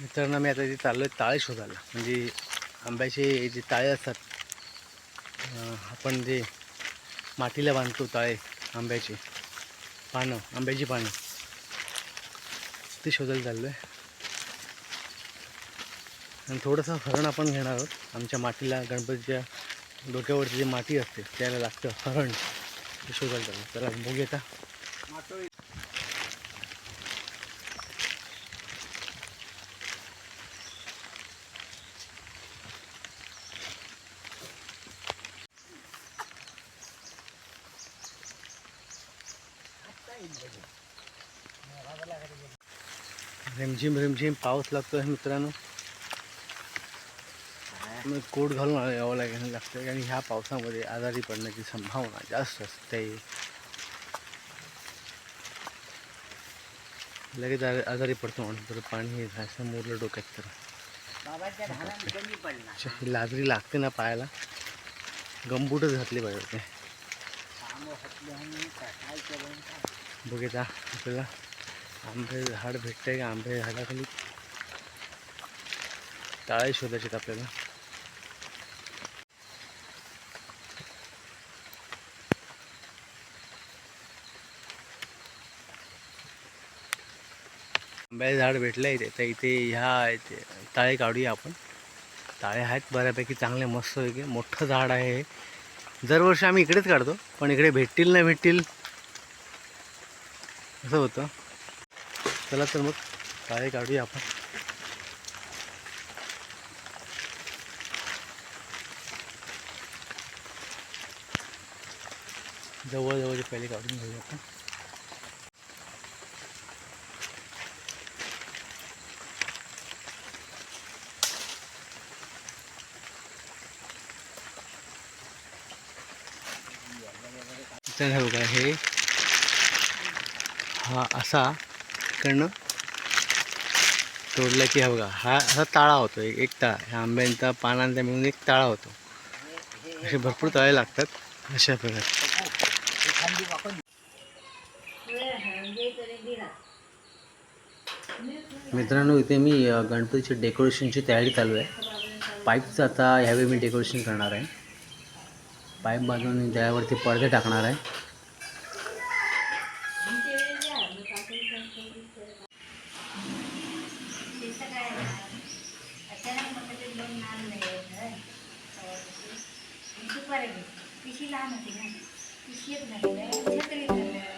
मित्रांनो मी आता इथे चाललो आहे ताळे शोधायला. म्हणजे आंब्याचे जे ताळे असतात आपण जे मातीला बांधतो ताळे आंब्याचे पानं आंब्याची पानं ते शोधायला चाललो आहे आणि थोडंसं हरण आपण घेणार आहोत. आमच्या मातीला गणपतीच्या डोक्यावरची जी माती असते त्याला लागतं हरण. ते शोधायला चाललं चला बघू येता रिमझिम रिमझिम पाऊस लागतो आहे मित्रांनो कोट घालून यावं लागेल लागतं आणि ह्या पावसामध्ये आजारी पडण्याची संभावना जास्त असते. लगेच आजारी पडतो म्हणून तर पाणी हे जायचं मोरलं डोक्यात तर. ही लाजरी लागते ना पायाला. गंबूटच घातली पाहिजे ते बघितला आपल्याला आंबे झाड भेटतंय का? आंबे झाडाखाली टाळे शोधायचे आहेत आपल्याला. आंब्याचं झाड भेटलं इथे. तर इथे ह्या इथे ताळे काढूया आपण. ताळे आहेत बऱ्यापैकी चांगले मस्त मोठं झाड आहे हे. दरवर्षी आम्ही इकडेच काढतो पण इकडे भेटतील नाही भेटतील असं होतं. चला तर मग काय काढूया आपण. जवळजवळचे पहिले काढून घेऊया आपण. हे हा असा इकडनं तोडला की हा बघा हा असा ताळा होतो एक एक ताळा. ह्या आंब्यांचा पानांचा मिळून एक ताळा होतो. असे भरपूर तळे लागतात. अशा प्रकारे. मित्रांनो इथे मी गणपतीची डेकोरेशनची तयारी चालू आहे. पाईपचं आता ह्यावेळी मी डेकोरेशन करणार आहे. पाईप बांधून त्यावरती पडदे टाकणार आहे. पिशी लहान होती ना. पिशी एक झालेलं छत्री झालं.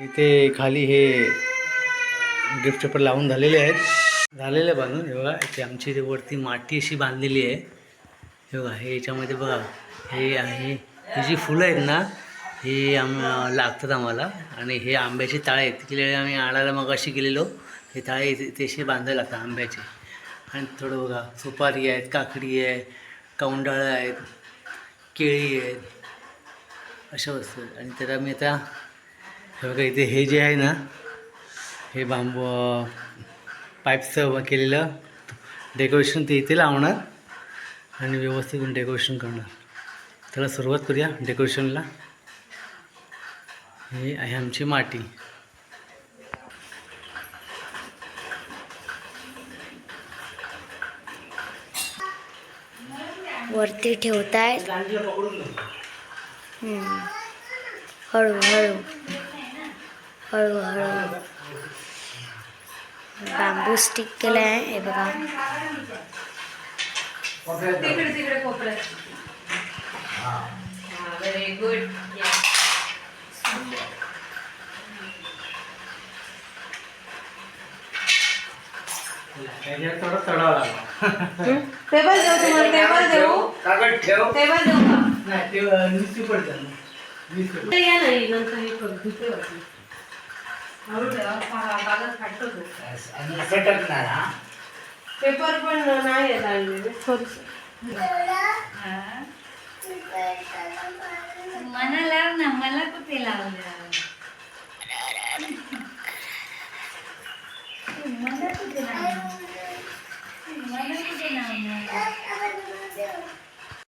इथे खाली हे गिफ्ट पेपर लावून झालेले आहेत. झालेले आहे बांधून हे बघा इथे आमची वरती माती अशी बांधलेली आहे. हे बघा हे याच्यामध्ये बघा हे आहे ही जी फुलं आहेत ना ही आम लागतात आम्हाला. आणि हे आंब्याचे ताळे आहेत. तिकडे आम्ही आणायला मग अशी गेलेलो. हे ताळे इथे इथे बांधायला लागतात आंब्याचे. आणि थोडं बघा सुपारी आहेत काकडी आहे कौंडाळं आहेत. केळी आहेत अशा वस्तू आणि त्याला मी आता हे बघा इथे हे जे आहे ना हे बांबू पाईपचं केलेलं डेकोरेशन ते इथे लावणार आणि व्यवस्थित डेकोरेशन करणार. त्याला सुरुवात करूया डेकोरेशनला. हे आहे आमची माटी. वरती ठेवतायत हम्म. हळू हळू. हळू हळू. बांबू स्टिक केलाय. हे बघा. व्हेरी गुड त्याच्यात थोडा चढावा लागला. टेबल देऊ तुम्हाला टेबल देऊ कागद ठेव टेबल देऊ का? नाही ते नुसती या नाही नंतर हे करू वाटली कागद फाटतो सटकणार हा? पेपर पण नाही येत आणलेले. मला लाव ना मला कुठे लावलं না